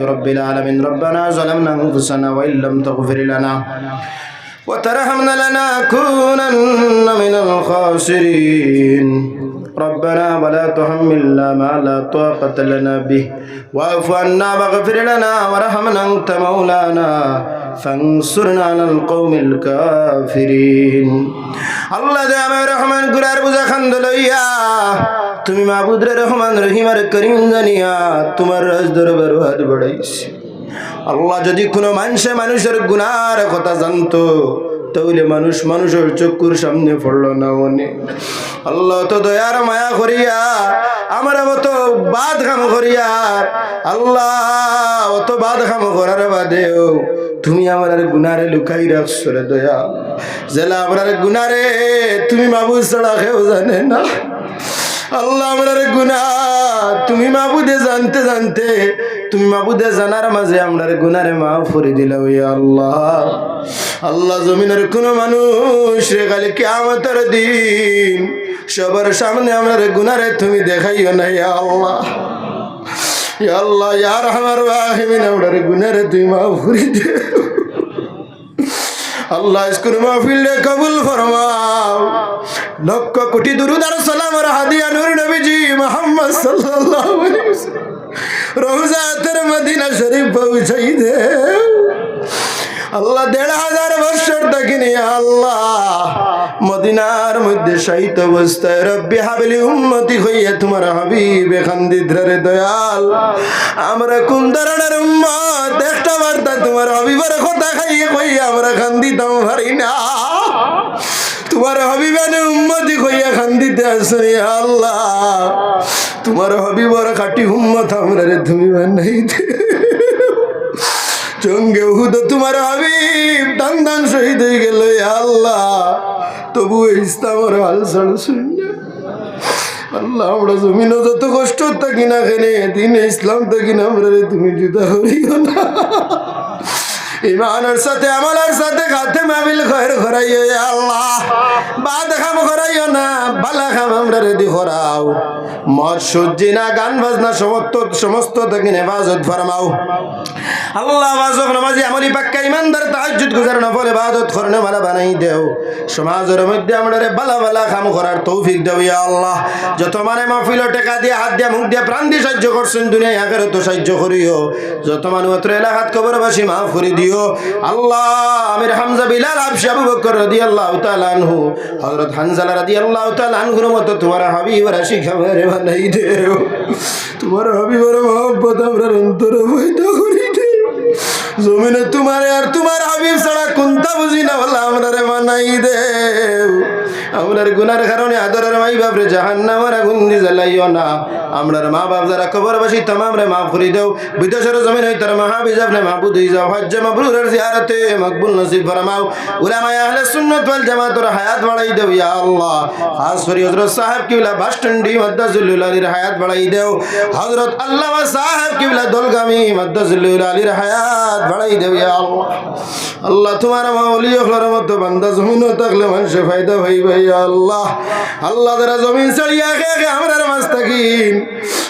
رب العالمين ربنا ظلمنا أنفسنا وإن لم تغفر لنا وترحمنا لنكونن من الخاسرين ربنا ولا تحملنا ما لا طاقة لنا به واعف عنا واغفر لنا وارحمنا أنت مولانا فانصرنا على القوم الكافرين الله دام رحمن قرار بزخند ليا তুমি মাবুদরে রহমান রহিমার করিম জানিয়া তোমার রাজ দরবার হাত বাড়াইছি। আল্লাহ যদি কোনো মানুষে মানুষের গুনার কথা জানতো, তাহলে মানুষ মানুষের চক্ষুর সামনে পড়ল না মনে। আল্লাহ তো দয়ার মায়া করিয়া, আমার অত বাদ খাম করিয়া, আল্লাহ অত বাদ খাম করার বাদেও তুমি আমার গুনারে লুকাই রাখছো রে দয়া জেলা আমার গুনারে তুমি বাবু ছাড়া কেউ জানে না। আল্লাহ গুনা তুমি মাবুদে জানতে জানতে, তুমি মাবুদে জানার মাঝে আমার গুনারে মাফ করে দিলা ওই আল্লাহ। আল্লাহ জমিনের কোনো মানুষ রে, খালি কেমতের দিন সবার সামনে আমার গুনারে তুমি দেখাইও না ইয়া আল্লাহ। ইয়া আল্লাহ ইয়ার আমার রাহিমিন আমার গুনারে তুমি মা করে দে আল্লাহ স্কুল মাহফিল কবুল ফরমাও। লক্ষ কোটি দুরুদার সালাম হাদিয়া নূর নবীজি মোহাম্মদ সাল্লাল্লাহু আলাইহি ওয়াসাল্লাম। রওজাতের মদিনা শরীফ পৌঁছাই দে। আল্লাহ দেড় হাজার বছর দেখিনি, আল্লাহ। মদিনার মধ্যে সাহিত অবস্থায়, রব্বি হাবিলি উন্নতি হইয়া তোমার হাবিব এখান দিদ্রে দয়াল। আমরা কোন ধরনের উম্মত? একটা বার্তা, তোমার হাবিবের কথা খাইয়ে কই আমরা খান দিতাম পারি না। তোমার হবিবানে উম্মতি কইয়া খান দিতে আসনি আল্লাহ। তোমার হবিবর খাটি উম্মত আমরা রে তুমি বানাইতে চঙ্গে উহুদ তোমার হাবিব দান দান শহীদ হয়ে গেল আল্লাহ। তবু ইসলামের হাল ছাড় শূন্য। আল্লাহ, আমরা জমিন যত কষ্ট থাকি না কেনে দিন ইসলাম থাকি না আমরা রে তুমি জুদা করিও না। ইমানের সাথে আমলের সাথে খাতে মাবিল খয়ের ঘরাইও আল্লাহ। বাদ খাম, ঘরাইও না, বালা খাম, আমরা রেডি ঘরাও। মদ সজ্জি না, গান বাজনা সমস্ত সমস্ত থেকে নেবাজত ফরমাও। আল্লাহ বাজক নামাজি আমলি পাক্কা ইমানদার তাহাজ্জুদ গুজার নফল ইবাদত করনে वाला বানাই দেও। সমাজের মধ্যে আমরা রে বালা বালা কাম করার তৌফিক দেও ইয়া আল্লাহ। যত মানে মাহফিল টাকা দিয়ে, হাত দিয়ে, মুখ দিয়ে প্রাণ দিয়ে সাহায্য করছেন, দুনিয়ায় আগে তো সাহায্য করিও। যত মানুষ অত্র এলাকাত কবরবাসী মাফ করে দিও। আল্লাহ আমির হামজা বিলাল আবশি আবু বকর রাদিয়াল্লাহু তাআলা আনহু, হযরত হানজালা রাদিয়াল্লাহু তাআলা আনহুর মতো তোমার হাবিব রাশি খাবারে বানাই রে। তোমার হাবিবের মহব্বত আমরা অন্তরে পয়দা করি জমিনে তোমার আর তোমার হাবিব ছাড়া কোনটা বুঝি না বলে আমরা রে মানাই আমরার গুনার কারণে আদরের মাই বাপরে জাহান্নামের আগুন দি জ্বালাইও না। আমরার মা বাপ যারা কবরবাসী তমাম রে মাফ করে দেও। বিদেশের জমিন হই তার মাহাবিজ আপনি মাহবুদ হই যাও। হজ্জ মাবরুরের জিয়ারতে মকবুল নসিব ফরমাও। উলামা আহলে সুন্নাত ওয়াল জামাতের হায়াত বাড়াই দেও ইয়া আল্লাহ। খাস করে হযরত সাহেব কিবলা বাসটন্ডি মাদ্দাজুল্লুল আলীর হায়াত বাড়াই দেও। হযরত আল্লামা সাহেব কিবলা দলগামী মাদ্দাজুল্লুল আলীর হায়াত বাড়াই দেও ইয়া আল্লাহ। আল্লাহ তোমার মাওলি হলর মতো বান্দা জমিন থাকলে মানুষে ফায়দা হইবে আল্লাহ আল্লাহ তারা জমিন ছাড়িয়া গে আমরা মাছ